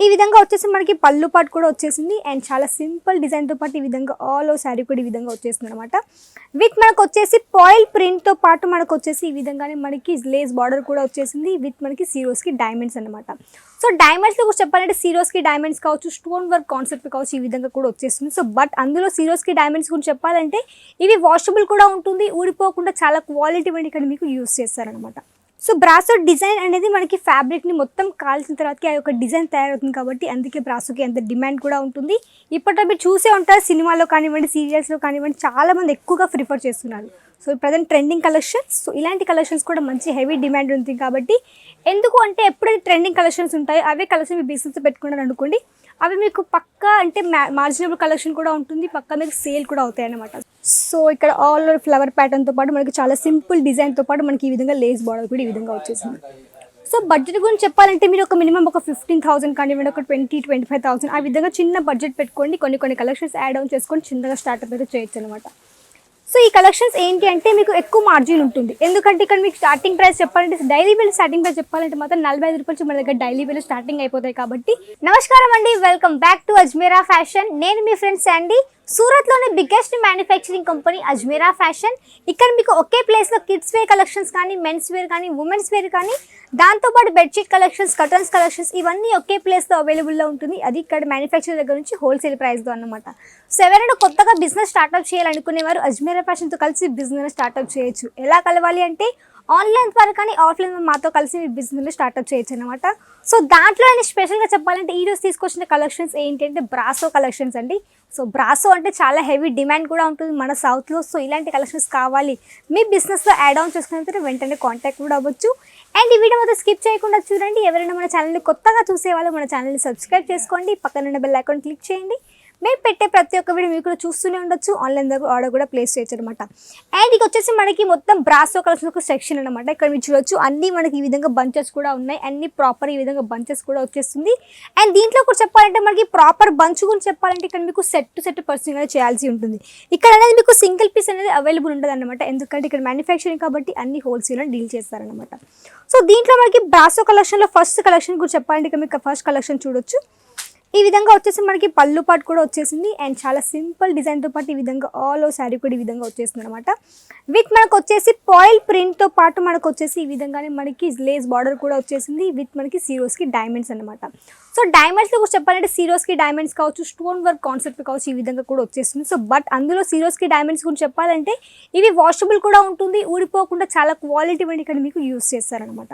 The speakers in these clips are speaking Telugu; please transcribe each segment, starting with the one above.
ఈ విధంగా వచ్చేసి మనకి పళ్ళు పాటు కూడా వచ్చేసింది. అండ్ చాలా సింపుల్ డిజైన్తో పాటు ఈ విధంగా ఆల్ ఓ శారీ కూడా ఈ విధంగా వచ్చేసింది అనమాట విత్ మనకు వచ్చేసి పాయిల్ ప్రింట్తో పాటు మనకు వచ్చేసి ఈ విధంగానే మనకి లేస్ బార్డర్ కూడా వచ్చేసింది. విత్ మనకి సీరోస్కి డైమండ్స్ అనమాట సో డైమండ్స్లో కూడా చెప్పాలంటే సీరోస్కి డైమండ్స్ కావచ్చు స్టోన్ వర్క్ కాన్సెప్ట్ కావచ్చు ఈ విధంగా కూడా వచ్చేస్తుంది సో బట్ అందులో సీరోస్కి డైమండ్స్ గురించి చెప్పాలంటే ఇవి వాషబుల్ కూడా ఉంటుంది ఊడిపోకుండా చాలా క్వాలిటీ ఇక్కడ మీకు యూస్ చేస్తారనమాట సో బ్రాసో డిజైన్ అనేది మనకి ఫ్యాబ్రిక్ని మొత్తం కాల్చిన తర్వాతకి ఆ యొక్క డిజైన్ తయారవుతుంది కాబట్టి అందుకే బ్రాసోకి అంత డిమాండ్ కూడా ఉంటుంది. ఇప్పట్లో మీరు చూసే ఉంటారు సినిమాలో కానివ్వండి సీరియల్స్లో కానివ్వండి చాలామంది ఎక్కువగా ప్రిఫర్ చేస్తున్నారు. So present trending collections so ఇలాంటి కలెక్షన్స్ కూడా మంచి హెవీ డిమాండ్ ఉంది కాబట్టి ఎందుకు అంటే ఎప్పుడైతే ట్రెండింగ్ కలెక్షన్స్ ఉంటాయో అవే కలెక్షన్ మీ బిజినెస్ పెట్టుకున్నాను అనుకోండి అవి మీకు పక్కా అంటే మార్జినబుల్ కలెక్షన్ కూడా ఉంటుంది పక్కా మీకు సేల్ కూడా అవుతాయి అన్నమాట సో ఇక్కడ ఆల్ ఓవర్ ఫ్లవర్ ప్యాటర్న్తో పాటు మనకి చాలా సింపుల్ డిజైన్తో పాటు మనకి ఈ విధంగా లేస్ బార్డర్ కూడా ఈ విధంగా వచ్చేసింది. సో బడ్జెట్ గురించి చెప్పాలంటే మీరు ఒక మినిమం ఒక ఫిఫ్టీన్ థౌసండ్ కానివ్వండి ఒక ట్వంటీ ట్వంటీ ఫైవ్ థౌసండ్ ఆ విధంగా చిన్న బడ్జెట్ పెట్టుకోండి. కొన్ని కొన్ని కలెక్షన్స్ యాడ్ ఆన్ చేసుకొని చిన్నగా స్టార్ట్అప్ అయితే చేయొచ్చు అనమాట సో ఈ కలెక్షన్స్ ఏంటి అంటే మీకు ఎక్కువ మార్జిన్ ఉంటుంది. ఎందుకంటే ఇక్కడ మీకు స్టార్టింగ్ ప్రైస్ చెప్పాలంటే డైలీ బిల్ స్టార్టింగ్ ప్రైస్ చెప్పాలంటే మాత్రం నలభై ఐదు రూపాయలు మన దగ్గర డైలీ బిల్ స్టార్టింగ్ అయిపోతాయి కాబట్టి నమస్కారం అండి. Welcome back to Ajmera fashion నేను మీ ఫ్రెండ్స్ అండి సూరత్లోని biggest manufacturing company Ajmera fashion ఇక్కడ మీకు ఒకే ప్లేస్లో కిడ్స్ వేర్ కలెక్షన్స్ కానీ మెన్స్ వేర్ కానీ ఉమెన్స్ వేర్ కానీ దాంతోపాటు బెడ్షీట్ కలెక్షన్స్ కటన్స్ కలెక్షన్స్ ఇవన్నీ ఒకే ప్లేస్లో అవైలబుల్లో ఉంటుంది. అది ఇక్కడ మ్యానుఫ్యాక్చర్ దగ్గర నుంచి హోల్సేల్ ప్రైస్లో అన్నమాట. సో ఎవరైనా కొత్తగా బిజినెస్ స్టార్ట్అప్ చేయాలనుకునేవారు అజ్మీరా ఫ్యాషన్తో కలిసి బిజినెస్ స్టార్ట్అప్ చేయొచ్చు. ఎలా కలవాలి అంటే ఆన్లైన్ ద్వారా కానీ ఆఫ్లైన్ మాతో కలిసి మీ బిజినెస్ని స్టార్ట్అప్ చేయొచ్చు అనమాట సో దాంట్లో నేను స్పెషల్గా చెప్పాలంటే ఈ రోజు తీసుకొచ్చిన కలెక్షన్స్ ఏంటంటే బ్రాసో కలెక్షన్స్ అండి. సో బ్రాసో అంటే చాలా హెవీ డిమాండ్ కూడా ఉంటుంది మన సౌత్లో సో ఇలాంటి కలెక్షన్స్ కావాలి. మీ బిజినెస్లో యాడ్ ఆన్ చేసుకున్న వెంటనే కాంటాక్ట్ కూడా అవ్వచ్చు. అండ్ ఈ వీడియో మాత్రం స్కిప్ చేయకుండా చూడండి. ఎవరైనా మన ఛానల్ని కొత్తగా చూసేవాళ్ళు మన ఛానల్ని సబ్స్క్రైబ్ చేసుకోండి. పక్కన ఉన్న బెల్ ఐకాన్ క్లిక్ చేయండి. మేము పెట్టే ప్రతి ఒక్క వీడియో మీరు కూడా చూస్తూనే ఉండొచ్చు. ఆన్లైన్ దగ్గర ఆర్డర్ కూడా ప్లేస్ చేయొచ్చు అనమాట అండ్ ఇక వచ్చేసి మనకి మొత్తం బ్రాసో కలెక్షన్ ఒక సెక్షన్ అనమాట ఇక్కడ మీరు చూడొచ్చు అన్ని మనకి ఈ విధంగా బంచెస్ కూడా ఉన్నాయి. అన్ని ప్రాపర్ ఈ విధంగా బంచెస్ కూడా వచ్చేస్తుంది. అండ్ దీంట్లో కూడా చెప్పాలంటే మనకి ప్రాపర్ బంచ్ గురించి చెప్పాలంటే ఇక్కడ మీకు సెట్ టు సెట్ అనేది చేయాల్సి ఉంటుంది. ఇక్కడ అనేది మీకు సింగిల్ పీస్ అనేది అవైలబుల్ ఉండదు అనమాట ఎందుకంటే ఇక్కడ మ్యానుఫ్యాక్చరింగ్ కాబట్టి అన్ని హోల్సేల్ డీల్ చేస్తారనమాట సో దీంట్లో మనకి బ్రాసో కలెక్షన్లో ఫస్ట్ కలెక్షన్ గురించి చెప్పాలంటే ఇక్కడ మీకు ఫస్ట్ కలెక్షన్ చూడొచ్చు. ఈ విధంగా వచ్చేసి మనకి పళ్ళు పాటు కూడా వచ్చేసింది. అండ్ చాలా సింపుల్ డిజైన్తో పాటు ఈ విధంగా ఆల్ ఓ శారీ కూడా ఈ విధంగా వచ్చేసింది అనమాట విత్ మనకు వచ్చేసి పాయిల్ ప్రింట్తో పాటు మనకు వచ్చేసి ఈ విధంగానే మనకి లేస్ బార్డర్ కూడా వచ్చేసింది. విత్ మనకి సీరోస్కి డైమండ్స్ అనమాట సో డైమండ్స్లో కూడా చెప్పాలంటే సీరోస్కి డైమండ్స్ కావచ్చు స్టోన్ వర్క్ కాన్సెప్ట్ కావచ్చు ఈ విధంగా కూడా వచ్చేస్తుంది సో బట్ అందులో సీరోస్కి డైమండ్స్ గురించి చెప్పాలంటే ఇవి వాషబుల్ కూడా ఉంటుంది ఊడిపోకుండా చాలా క్వాలిటీ ఇక్కడ మీకు యూస్ చేస్తారనమాట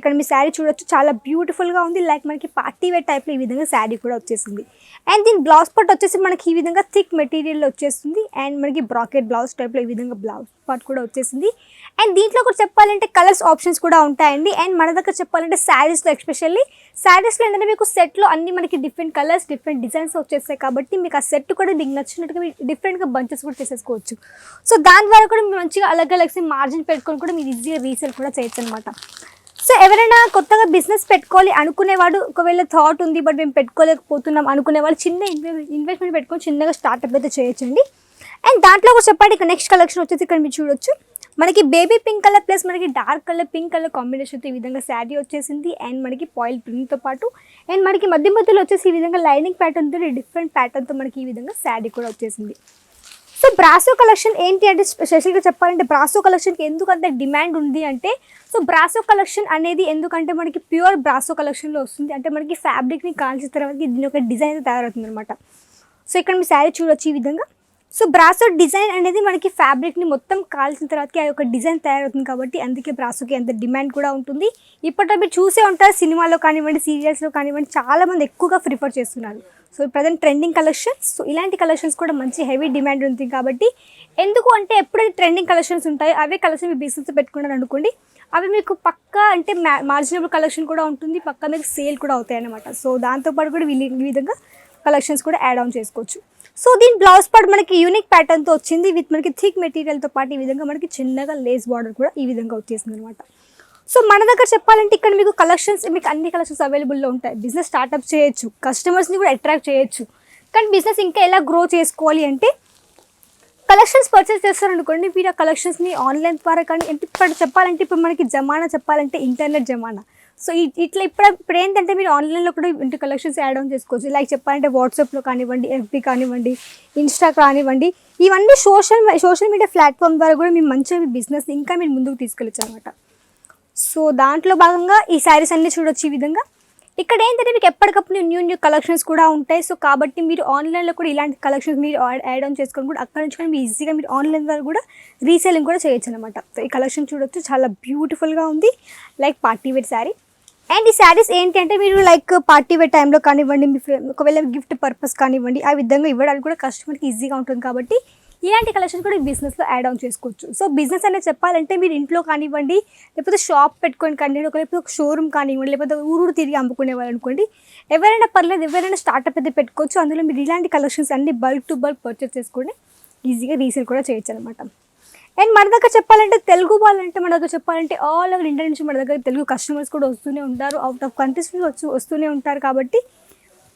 ఇక్కడ మీ శారీ చూడొచ్చు. చాలా బ్యూటిఫుల్గా ఉంది. లైక్ మనకి పార్టీ వేర్ టైప్లో ఈ విధంగా శారీ కూడా వచ్చేసింది. అండ్ దీని బ్లౌజ్ పార్ట్ వచ్చేసి మనకి ఈ విధంగా థిక్ మెటీరియల్ వచ్చేస్తుంది. అండ్ మనకి బ్రాకెట్ బ్లౌజ్ టైప్లో ఈ విధంగా బ్లౌజ్ పార్ట్ కూడా వచ్చేసింది. అండ్ దీంట్లో కూడా చెప్పాలంటే కలర్స్ ఆప్షన్స్ కూడా ఉంటాయండి. అండ్ మన దగ్గర చెప్పాలంటే శారీస్లో ఎస్పెషల్లీ శారీస్లో ఏంటంటే మీకు సెట్లో అన్ని మనకి డిఫరెంట్ కలర్స్ డిఫరెంట్ డిజైన్స్ వచ్చేస్తాయి కాబట్టి మీకు ఆ సెట్ కూడా మీకు నచ్చినట్టుగా మీరు డిఫరెంట్గా బంచెస్ కూడా చేసేసుకోవచ్చు. సో దాని ద్వారా కూడా మీరు మంచిగా అలగ్ అలగ్స్ మార్జిన్ పెట్టుకొని కూడా మీరు ఈజీగా రీసేల్ కూడా చేయొచ్చు అనమాట సో ఎవరైనా కొత్తగా బిజినెస్ పెట్టుకోవాలి అనుకునేవాడు ఒకవేళ థాట్ ఉంది బట్ మేము పెట్టుకోలేకపోతున్నాం అనుకునేవాడు చిన్న ఇన్వెస్ట్మెంట్ పెట్టుకొని చిన్నగా స్టార్ట్అప్ అయితే చేయొచ్చండి. అండ్ దాంట్లో కూడా చెప్పండి ఇక్కడ నెక్స్ట్ కలెక్షన్ వచ్చేసి ఇక్కడ మీరు చూడొచ్చు. మనకి బేబీ పింక్ కలర్ ప్లస్ మనకి డార్క్ కలర్ పింక్ కలర్ కాంబినేషన్తో ఈ విధంగా శారీ వచ్చేసింది. అండ్ మనకి పాయిల్ ప్రింట్తో పాటు అండ్ మనకి మధ్య మధ్యలో వచ్చేసి ఈ విధంగా లైనింగ్ ప్యాటర్న్తో డిఫరెంట్ ప్యాటర్న్తో మనకి ఈ విధంగా శారీ కూడా వచ్చేసింది. సో బ్రాసో కలెక్షన్ ఏంటి అంటే స్పెషల్గా చెప్పాలంటే బ్రాసో కలెక్షన్కి ఎందుకంత డిమాండ్ ఉంది అంటే సో బ్రాసో కలెక్షన్ అనేది ఎందుకంటే మనకి ప్యూర్ బ్రాసో కలెక్షన్లో వస్తుంది. అంటే మనకి ఫ్యాబ్రిక్ని కాల్చిన తర్వాత దీని ఒక డిజైన్ తయారవుతుంది అనమాట సో ఇక్కడ మీ శారీ చూడొచ్చు ఈ విధంగా. సో బ్రాసో డిజైన్ అనేది మనకి ఫ్యాబ్రిక్ని మొత్తం కాల్చిన తర్వాతకి ఆ యొక్క డిజైన్ తయారవుతుంది కాబట్టి అందుకే బ్రాసోకి అంత డిమాండ్ కూడా ఉంటుంది. ఇప్పట్లో మీరు చూసే ఉంటారు సినిమాలో కానివ్వండి సీరియల్స్లో కానివ్వండి చాలామంది ఎక్కువగా ప్రిఫర్ చేస్తున్నారు. So present trending collections so ఇలాంటి కలెక్షన్స్ కూడా మంచి హెవీ డిమాండ్ ఉంది కాబట్టి ఎందుకు అంటే ఎప్పుడైతే ట్రెండింగ్ కలెక్షన్స్ ఉంటాయో అవే కలెక్షన్ మీ బిజినెస్ పెట్టుకున్నారు అనుకోండి అవి మీకు పక్కా అంటే మార్జినబుల్ కలెక్షన్ కూడా ఉంటుంది పక్కా మీకు సేల్ కూడా అవుతాయి అన్నమాట సో దాంతోపాటు కూడా వీళ్ళు ఈ విధంగా కలెక్షన్స్ కూడా యాడ్ ఆన్ చేసుకోవచ్చు. సో దీని బ్లౌజ్ పార్ట్ మనకి యూనిక్ ప్యాటర్న్తో వచ్చింది. విత్ మనకి థిక్ మెటీరియల్తో పాటు ఈ విధంగా మనకి చిన్నగా లేస్ బార్డర్ కూడా ఈ విధంగా వచ్చేసింది అనమాట సో మన దగ్గర చెప్పాలంటే ఇక్కడ మీకు కలెక్షన్స్ మీకు అన్ని కలెక్షన్స్ అవైలబుల్లో ఉంటాయి. బిజినెస్ స్టార్ట్అప్ చేయొచ్చు కస్టమర్స్ని కూడా అట్రాక్ట్ చేయొచ్చు. కానీ బిజినెస్ ఇంకా ఎలా గ్రో చేసుకోవాలి అంటే కలెక్షన్స్ పర్చేస్ చేస్తారనుకోండి మీరు ఆ కలెక్షన్స్ని ఆన్లైన్ ద్వారా కానీ ఇప్పుడు చెప్పాలంటే ఇప్పుడు మనకి జమానా చెప్పాలంటే ఇంటర్నెట్ జమానా. సో ఇ- ఇట్లా ఇప్పుడు ఇప్పుడు ఏంటంటే మీరు ఆన్లైన్లో కూడా ఇంటి కలెక్షన్స్ యాడ్ ఆన్ చేసుకోవచ్చు. లైక్ చెప్పాలంటే వాట్సాప్లో కానివ్వండి ఎఫ్బి కానివ్వండి ఇన్స్టా కానివ్వండి ఇవన్నీ సోషల్ సోషల్ మీడియా ప్లాట్ఫామ్ ద్వారా కూడా మీరు మంచిగా మీ బిజినెస్ ఇంకా మీరు ముందుకు తీసుకెళ్ళచ్చు అనమాట సో దాంట్లో భాగంగా ఈ శారీస్ అన్నీ చూడొచ్చు ఈ విధంగా. ఇక్కడ ఏంటంటే మీకు ఎప్పటికప్పుడు న్యూ న్యూ కలెక్షన్స్ కూడా ఉంటాయి. సో కాబట్టి మీరు ఆన్లైన్లో కూడా ఇలాంటి కలెక్షన్స్ మీరు యాడ్ ఆన్ చేసుకొని కూడా అక్కడ నుంచి కూడా మీరు ఈజీగా మీరు ఆన్లైన్ ద్వారా కూడా రీసేలింగ్ కూడా చేయొచ్చు అనమాట సో ఈ కలెక్షన్ చూడొచ్చు. చాలా బ్యూటిఫుల్గా ఉంది. Like party wear sari. And ఈ శారీస్ ఏంటంటే మీరు లైక్ పార్టీ వేర్ టైంలో కానివ్వండి మీ ఒకవేళ గిఫ్ట్ పర్పస్ కానివ్వండి ఆ విధంగా ఇవ్వడానికి కూడా కస్టమర్కి ఈజీగా ఉంటుంది కాబట్టి ఇలాంటి కలెక్షన్ కూడా బిజినెస్లో యాడ్ ఆన్ చేసుకోవచ్చు. సో బిజినెస్ అనేది చెప్పాలంటే మీరు ఇంట్లో కానివ్వండి లేకపోతే షాప్ పెట్టుకొని కానివ్వండి ఒక లేకపోతే ఒక షోరూమ్ కానివ్వండి లేకపోతే ఊరూరు తిరిగి అమ్ముకునే వాళ్ళు అనుకోండి ఎవరైనా పర్లేదు ఎవరైనా స్టార్టప్ అయితే పెట్టుకోవచ్చు అందులో మీరు ఇలాంటి కలెక్షన్స్ అన్ని బల్క్ టు బల్క్ పర్చేస్ చేసుకొని ఈజీగా రీసేల్ కూడా చేయొచ్చు అనమాట అండ్ మన దగ్గర చెప్పాలంటే తెలుగు వాళ్ళంటే మన దగ్గర చెప్పాలంటే ఆల్ ఓవర్ ఇండియా నుంచి మన దగ్గర తెలుగు కస్టమర్స్ కూడా వస్తూనే ఉంటారు. అవుట్ ఆఫ్ కంట్రీస్ నుంచి వచ్చి వస్తూనే ఉంటారు కాబట్టి.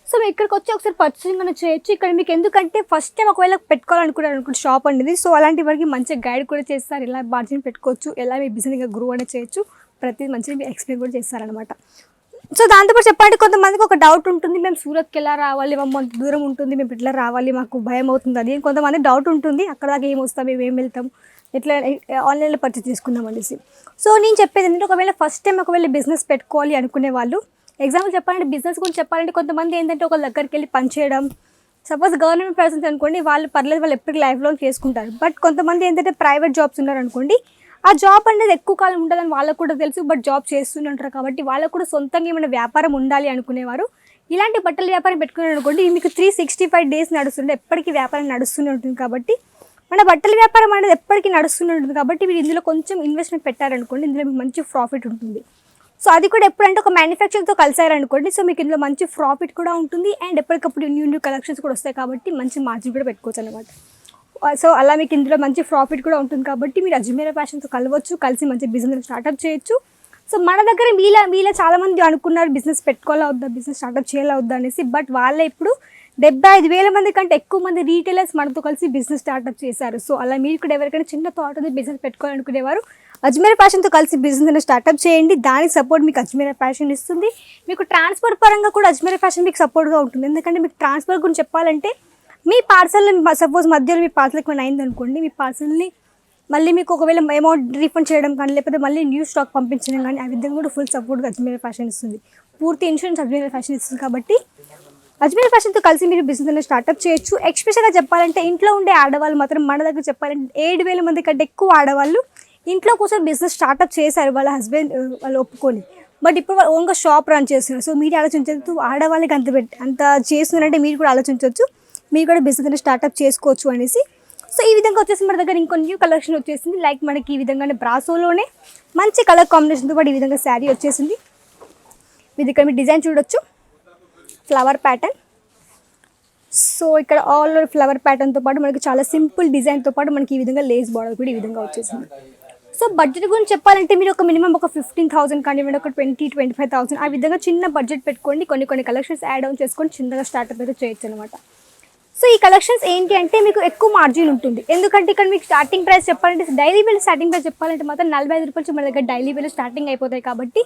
సో మీరు ఇక్కడికి వచ్చి ఒకసారి పర్చేసింగ్ అనేది చేయొచ్చు. ఇక్కడ మీకు ఎందుకంటే ఫస్ట్ టైం ఒకవేళ పెట్టుకోవాలనుకున్నారు అనుకుంటే షాప్ అనేది. సో అలాంటి వారికి మంచిగా గైడ్ కూడా చేస్తారు. ఎలా మార్జిన్ పెట్టుకోవచ్చు ఎలా మీ బిజినెస్గా గ్రో అనేది చేయొచ్చు. ప్రతి మంచిగా మీరు ఎక్స్ప్లెయిన్ కూడా చేస్తారనమాట సో దాంతోపాటు చెప్పాలంటే కొంతమందికి ఒక డౌట్ ఉంటుంది. మేము సూరత్కి ఎలా రావాలి? మమ్మల్ని దూరం ఉంటుంది. మేము ఇట్లా రావాలి. మాకు భయం అవుతుంది. అది కొంతమంది డౌట్ ఉంటుంది. అక్కడ దాకా ఏం వస్తాం? మేము ఏం వెళ్తాం? ఎట్లా ఆన్లైన్లో పర్చేస్ చేసుకుందాం అనేసి. సో నేను చెప్పేది ఏంటంటే ఒకవేళ ఫస్ట్ టైం ఒకవేళ బిజినెస్ పెట్టుకోవాలి అనుకునే వాళ్ళు ఎగ్జాంపుల్ చెప్పాలంటే బిజినెస్ గురించి చెప్పాలంటే కొంతమంది ఏంటంటే ఒక దగ్గరికి వెళ్ళి పనిచేయడం సపోజ్ గవర్నమెంట్ పర్సన్స్ అనుకోండి వాళ్ళు పర్లేదు వాళ్ళు ఎప్పటికీ లైఫ్ లాంగ్ చేసుకుంటారు. బట్ కొంతమంది ఏంటంటే ప్రైవేట్ జాబ్స్ ఉన్నారు అనుకోండి ఆ జాబ్ అనేది ఎక్కువ కాలం ఉండాలని వాళ్ళకు కూడా తెలుసు బట్ జాబ్ చేస్తుంటారు కాబట్టి వాళ్ళకు కూడా సొంతంగా ఏమైనా వ్యాపారం ఉండాలి అనుకునేవారు. ఇలాంటి బట్టల వ్యాపారం పెట్టుకున్నారు అనుకోండి మీకు త్రీ సిక్స్టీ ఫైవ్ డేస్ నడుస్తుంటే ఎప్పటికీ వ్యాపారం నడుస్తూనే ఉంటుంది కాబట్టి మన బట్టల వ్యాపారం అనేది ఎప్పటికీ నడుస్తూనే ఉంటుంది. కాబట్టి మీరు ఇందులో కొంచెం ఇన్వెస్ట్మెంట్ పెట్టారనుకోండి ఇందులో మీకు మంచి ప్రాఫిట్ ఉంటుంది. సో అది కూడా ఎప్పుడంటే ఒక మ్యానుఫ్యాక్చర్తో కలిసారనుకోండి సో మీకు ఇందులో మంచి ప్రాఫిట్ కూడా ఉంటుంది అండ్ ఎప్పటికప్పుడు న్యూ న్యూ కలెక్షన్స్ కూడా వస్తాయి కాబట్టి మంచి మార్జిన్ కూడా పెట్టుకోవచ్చు అనమాట సో అలా మీకు ఇందులో మంచి ప్రాఫిట్ కూడా ఉంటుంది కాబట్టి మీరు అజ్మీరా ఫ్యాషన్తో కలవచ్చు కలిసి మంచి బిజినెస్ స్టార్ట్అప్ చేయొచ్చు. సో మన దగ్గర మీలా మీలా చాలామంది అనుకున్నారు బిజినెస్ పెట్టుకోవాలా వద్దా? బిజినెస్ స్టార్ట్అప్ చేయాలా వద్దా? అనేసి. బట్ వాళ్ళే ఇప్పుడు డెబ్బై ఐదు వేల మంది కంటే ఎక్కువ మంది రీటైలర్స్ మనతో కలిసి బిజినెస్ స్టార్ట్అప్ చేశారు. సో అలా మీరు కూడా ఎవరికైనా చిన్న థాట్ ఉంది బిజినెస్ పెట్టుకోవాలనుకునేవారు అజ్మీర్ ఫ్యాషన్తో కలిసి బిజినెస్ అనేది స్టార్ట్అప్ చేయండి. దానికి సపోర్ట్ మీకు అజ్మీర ఫ్యాషన్ ఇస్తుంది. మీకు ట్రాన్స్పోర్ట్ పరంగా కూడా అజ్మీరా ఫ్యాషన్ మీకు సపోర్ట్గా ఉంటుంది. ఎందుకంటే మీకు ట్రాన్స్పోర్ట్ గురించి చెప్పాలంటే మీ పార్సల్ సపోజ్ మధ్యలో మీ పార్సల్ ఏమైనా అయింది అనుకోండి మీ పార్సల్ని మళ్ళీ మీకు ఒకవేళ అమౌంట్ రీఫండ్ చేయడం కానీ లేకపోతే మళ్ళీ న్యూ స్టాక్ పంపించడం కానీ ఆ విధంగా కూడా ఫుల్ సపోర్ట్గా అజ్మీర్ ఫ్యాషన్ ఇస్తుంది. పూర్తి ఇన్సూరెన్స్ అజ్మీర్ ఫ్యాషన్ ఇస్తుంది కాబట్టి అజ్మీర్ ఫ్యాషన్తో కలిసి మీరు బిజినెస్ అనేది స్టార్ట్అప్ చేయొచ్చు ఎక్స్పెషల్గా చెప్పాలంటే ఇంట్లో ఉండే ఆడవాళ్ళు మాత్రం మన దగ్గర చెప్పాలంటే ఏడు వేల మంది కంటే ఎక్కువ ఆడవాళ్ళు ఇంట్లో కూర్చొని బిజినెస్ స్టార్ట్అప్ చేశారు వాళ్ళ హస్బెండ్ వాళ్ళు ఒప్పుకొని. బట్ ఇప్పుడు వాళ్ళు ఓన్గా షాప్ రన్ చేస్తున్నారు. సో మీరు ఆలోచించచ్చు ఆడవాళ్ళకి అంత పెట్టి అంత చేస్తున్నారంటే మీరు కూడా ఆలోచించవచ్చు మీరు కూడా బిజినెస్ అనేది స్టార్ట్అప్ చేసుకోవచ్చు అనేసి. సో ఈ విధంగా వచ్చేసి మన దగ్గర ఇంకో న్యూ కలెక్షన్ వచ్చేసింది. లైక్ మనకి ఈ విధంగానే బ్రాసోలోనే మంచి కలర్ కాంబినేషన్తో పాటు ఈ విధంగా శారీ వచ్చేసింది. మీ దగ్గర మీరు డిజైన్ చూడొచ్చు. Flower pattern. సో ఇక్కడ ఆల్ ఓవర్ ఫ్లవర్ ప్యాటర్న్తో పాటు మనకి చాలా సింపుల్ డిజైన్తో పాటు మనకి ఈ విధంగా లేస్ బార్డర్ కూడా ఈ విధంగా వచ్చేసింది. సో బడ్జెట్ గురించి చెప్పాలంటే మీరు ఒక మినిమం ఒక ఫిఫ్టీన్ థౌసండ్ కానివ్వండి ఒక ట్వంటీ ట్వంటీ ఫైవ్ థౌసండ్ ఆ విధంగా చిన్న బడ్జెట్ పెట్టుకోండి. కొన్ని కొన్ని కలెక్షన్స్ యాడ్ ఆన్ చేసుకొని చిన్నగా స్టార్ట్అప్ అయితే చేయొచ్చు అనమాట సో ఈ కలెక్షన్స్ ఏంటి అంటే మీకు ఎక్కువ మార్జిన్ ఉంటుంది. ఎందుకంటే ఇక్కడ మీకు స్టార్టింగ్ ప్రైస్ చెప్పాలంటే డైలీ బిల్ స్టార్టింగ్ ప్రైస్ చెప్పాలంటే మాత్రం నలభై ఐదు రూపాయలు మన దగ్గర డైలీ బిల్ స్టార్టింగ్ అయిపోతాయి కాబట్టి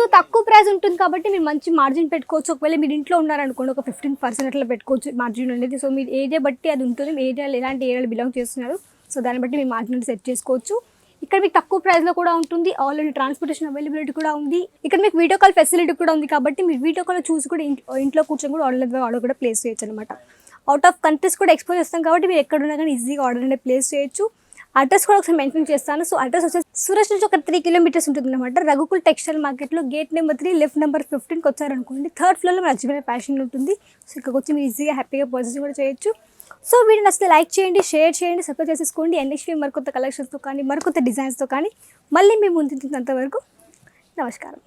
సో తక్కువ ప్రైస్ ఉంటుంది కాబట్టి మీరు మంచి మార్జిన్ పెట్టుకోవచ్చు. ఒకవేళ మీరు ఇంట్లో ఉన్నారనుకోండి ఒక ఫిఫ్టీన్ పర్సెంట్ అట్లా పెట్టుకోవచ్చు మార్జిన్ అనేది. సో మీరు ఏరియా బట్టి అది ఉంటుంది. మీ ఏరియాలో ఎలాంటి ఏరియాలో బిలాంగ్ చేస్తున్నారు. సో దాన్ని బట్టి మీ మార్జిన్ సెట్ చేసుకోవచ్చు. ఇక్కడ మీకు తక్కువ ప్రైస్లో కూడా ఉంటుంది. ఆల్రెడీ ట్రాన్స్పోర్టేషన్ అవైలబిలిటీ కూడా ఉంది. ఇక్కడ మీకు వీడియో కాల్ ఫెసిలిటీ కూడా ఉంది కాబట్టి మీరు వీడియో కాల్ చూసి కూడా ఇంట్లో ఇంట్లో కూర్చొని కూడా ఆన్లైన్ ద్వారా ఆర్డర్ కూడా ప్లేస్ చేయొచ్చు అనమాట అవుట్ ఆఫ్ కంట్రీస్ కూడా ఎక్స్పోజ్ చేస్తాం కాబట్టి మీరు ఎక్కడ ఉన్నా కానీ ఈజీగా ఆర్డర్ అనేది ప్లేస్ చేయొచ్చు. అడ్రస్ కూడా ఒకసారి మెన్షన్ చేస్తాను. సో అడ్రస్ వచ్చేసి సూరజ్ నుంచి ఒక త్రీ కిలోమీటర్స్ ఉంటుంది అనమాట రఘుకుల్ టెక్స్టైల్ మార్కెట్లో gate number three left number ఫిఫ్టీన్కి వచ్చారనుకోండి థర్డ్ ఫ్లోర్లో మన అజ్మీర్ ఫ్యాషన్ ఉంటుంది. సో ఇక్కడికి వచ్చి మీరు ఈజీగా హ్యాపీగా పర్చేస్ కూడా చేయొచ్చు. సో వీడియో నచ్చితే లైక్ చేయండి షేర్ చేయండి సబ్స్క్రైబ్ చేసేసుకోండి. ఎన్ఎస్వి మరికొత్త కలెక్షన్స్తో కానీ మరికొత్త డిజైన్స్తో కానీ మళ్ళీ మేము ముందు వరకు నమస్కారం.